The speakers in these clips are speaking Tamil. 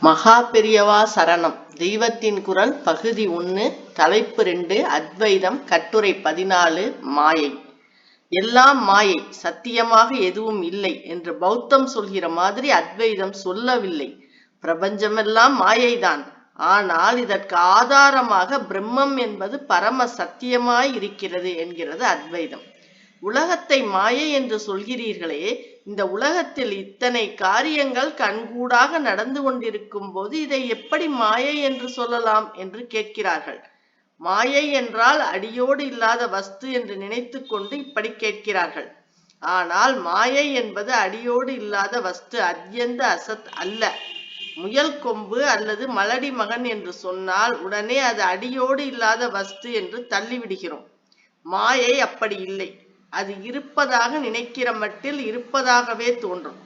மகா பெரியவா சரணம். தெய்வத்தின் குரல் பகுதி ஒன்று தலைப்பு ரெண்டு அத்வைதம் கட்டுரை பதினாலு மாயை. எல்லாம் மாயை சத்தியமாக எதுவும் இல்லை என்று பௌத்தம் சொல்கிற மாதிரி அத்வைதம் சொல்லவில்லை. பிரபஞ்சமெல்லாம் மாயைதான். ஆனால் இதற்கு ஆதாரமாக பிரம்மம் என்பது பரம சத்தியமாய் இருக்கிறது என்கிறது அத்வைதம். உலகத்தை மாயை என்று சொல்கிறீர்களே இந்த உலகத்தில் இத்தனை காரியங்கள் கண்கூடாக நடந்து கொண்டிருக்கும் போது இதை எப்படி மாயை என்று சொல்லலாம் என்று கேட்கிறார்கள். மாயை என்றால் அடியோடு இல்லாத வஸ்து என்று நினைத்து கொண்டு இப்படி கேட்கிறார்கள். ஆனால் மாயை என்பது அடியோடு இல்லாத வஸ்து அத்யந்த அசத் அல்ல. முயல் கொம்பு அல்லது மலடி மகன் என்று சொன்னால் உடனே அது அடியோடு இல்லாத வஸ்து என்று தள்ளிவிடுகிறோம். மாயை அப்படி இல்லை. அது இருப்பதாக நினைக்கிற மட்டில் இருப்பதாகவே தோன்றும்.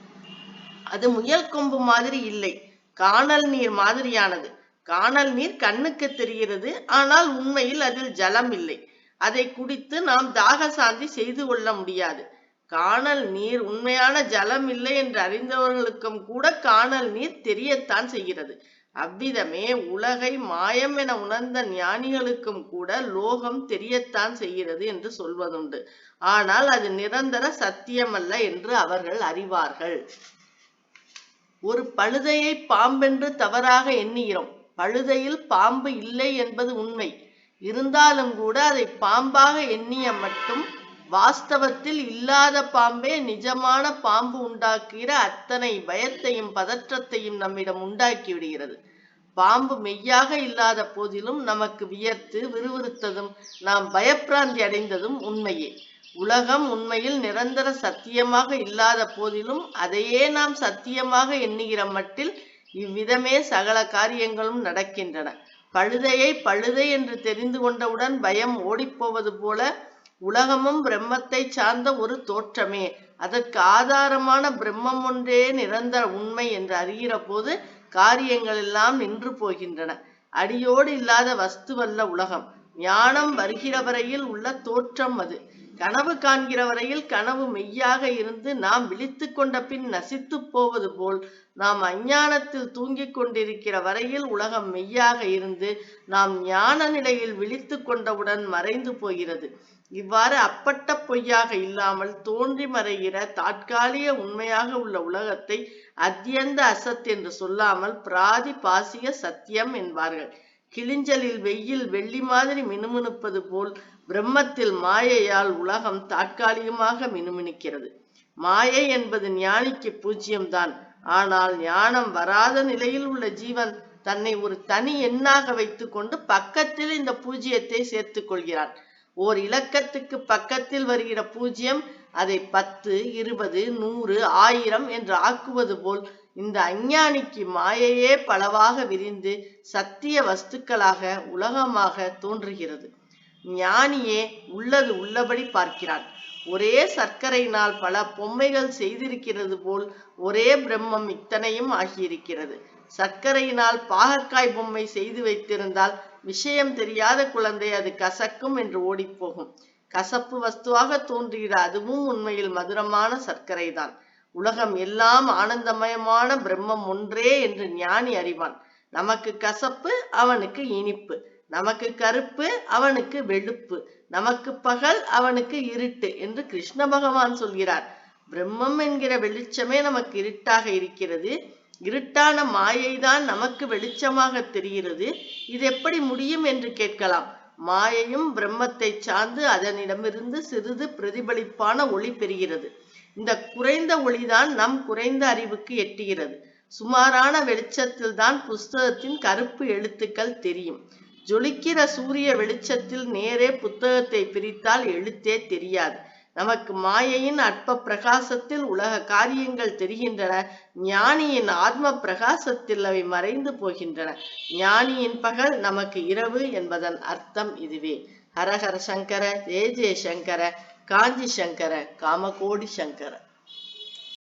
அது முயல் கொம்பு மாதிரி இல்லை. காணல் நீர் மாதிரியானது. காணல் நீர் கண்ணுக்கு தெரிகிறது. ஆனால் உண்மையில் அதில் ஜலம் இல்லை. அதை குடித்து நாம் தாக சாந்தி செய்து கொள்ள முடியாது. காணல் நீர் உண்மையான ஜலம் இல்லை என்று அறிந்தவர்களுக்கும் கூட காணல் நீர் தெரியத்தான் செய்கிறது. அவ்விதமே உலகை மாயம் என உணர்ந்த ஞானிகளுக்கும் கூட லோகம் தெரியத்தான் செய்கிறது என்று சொல்வதுண்டு. ஆனால் அது நிரந்தர சத்தியமல்ல என்று அவர்கள் அறிவார்கள். ஒரு பழுதையை பாம்பென்று தவறாக எண்ணுகிறோம். பழுதையில் பாம்பு இல்லை என்பது உண்மை. இருந்தாலும் கூட அதை பாம்பாக எண்ணிய மட்டும் வாஸ்தவத்தில் இல்லாத பாம்பே நிஜமான பாம்பு உண்டாக்குகிற அத்தனை பயத்தையும் பதற்றத்தையும் நம்மிடம் உண்டாக்கி விடுகிறது. பாம்பு மெய்யாக இல்லாத போதிலும் நமக்கு வியர்த்து விறுவிறுத்ததும் நாம் பயப்பிராந்தி அடைந்ததும் உண்மையே. உலகம் உண்மையில் நிரந்தர சத்தியமாக இல்லாத போதிலும் அதையே நாம் சத்தியமாக எண்ணுகிற மட்டில் இவ்விதமே சகல காரியங்களும் நடக்கின்றன. பழுதையை பழுதை என்று தெரிந்து கொண்டவுடன் பயம் ஓடிப்போவது போல உலகமும் பிரம்மத்தை சார்ந்த ஒரு தோற்றமே. அதற்கு ஆதாரமான பிரம்மம் ஒன்றே நிரந்தர உண்மை என்று அறிகிற போது காரியங்கள் எல்லாம் நின்று போகின்றன. அடியோடு இல்லாத வஸ்துவல்ல உலகம். ஞானம் வருகிற வரையில் உள்ள தோற்றம் அது. கனவு காண்கிற வரையில் கனவு மெய்யாக இருந்து நாம் விழித்து கொண்ட பின் நசித்து போவது போல் நாம் அஞ்ஞானத்தில் தூங்கிக் கொண்டிருக்கிற வரையில் உலகம் மெய்யாக இருந்து நாம் ஞான நிலையில் விழித்து கொண்டவுடன் மறைந்து போகிறது. இவ்வாறு அப்பட்ட பொய்யாக இல்லாமல் தோன்றி மறைகிற தாற்காலிக உண்மையாக உள்ள உலகத்தை அத்தியந்த அசத் என்று சொல்லாமல் பிராதி பாசிய சத்தியம் என்பார்கள். கிளிஞ்சலில் வெயில் வெள்ளி மாதிரி மினுமினுப்பது போல் பிரம்மத்தில் மாயையால் உலகம் தற்காலிகமாக மினுமினுக்கிறது. மாயை என்பது ஞானிக்கு பூஜ்யம்தான். ஆனால் ஞானம் வராத நிலையில் உள்ள ஜீவன் தன்னை ஒரு தனி எண்ணாக வைத்துக்கொண்டு பக்கத்தில் இந்த பூஜ்யத்தை சேர்த்துக் கொள்கிறான் ஓர் இலக்கத்துக்கு பக்கத்தில் வருகிற பூஜ்யம் அதை பத்து இருபது நூறு ஆயிரம் என்று ஆக்குவது போல் இந்த அஞ்ஞானிக்கு மாயையே பலவாக விரிந்து சத்திய வஸ்துக்களாக உலகமாக தோன்றுகிறது. ஞானியே உள்ளது உள்ளபடி பார்க்கிறான். ஒரே சர்க்கரையினால் பல பொம்மைகள் செய்திருக்கிறது போல் ஒரே பிரம்மம் இத்தனையும் ஆகியிருக்கிறது. சர்க்கரையினால் பாகக்காய் பொம்மை செய்து வைத்திருந்தால் விஷயம் தெரியாத குழந்தை அது கசக்கும் என்று ஓடிப்போகும். கசப்பு வஸ்துவாக தோன்றுகிற அதுவும் உண்மையில் மதுரமான சர்க்கரைதான். உலகம் எல்லாம் ஆனந்தமயமான பிரம்மம் ஒன்றே என்று ஞானி அறிவான். நமக்கு கசப்பு அவனுக்கு இனிப்பு. நமக்கு கருப்பு அவனுக்கு வெளுப்பு. நமக்கு பகல் அவனுக்கு இருட்டு என்று கிருஷ்ண பகவான் சொல்கிறார். பிரம்மம் என்கிற வெளிச்சமே நமக்கு இருட்டாக இருக்கிறது. இருட்டான மாயைதான் நமக்கு வெளிச்சமாக தெரிகிறது. இது எப்படி முடியும் என்று கேட்கலாம். மாயையும் பிரம்மத்தை சார்ந்து அதனிடமிருந்து சிறிது பிரதிபலிப்பான ஒளி பெறுகிறது. இந்த குறைந்த ஒளிதான் நம் குறைந்த அறிவுக்கு எட்டுகிறது. சுமாரான வெளிச்சத்தில் தான் புஸ்தகத்தின் கருப்பு எழுத்துக்கள் தெரியும். ஜொலிக்கிற சூரிய வெளிச்சத்தில் நேரே புத்தகத்தை பிரித்தால் எழுத்தே தெரியாது. நமக்கு மாயையின் அற்ப பிரகாசத்தில் உலக காரியங்கள் தெரிகின்றன. ஞானியின் ஆத்ம பிரகாசத்தில் அவை மறைந்து போகின்றன. ஞானியின் பகல் நமக்கு இரவு என்பதன் அர்த்தம் இதுவே. ஹரஹர சங்கர ஜெய ஜெய சங்கர காஞ்சி சங்கர காமகோடி சங்கர.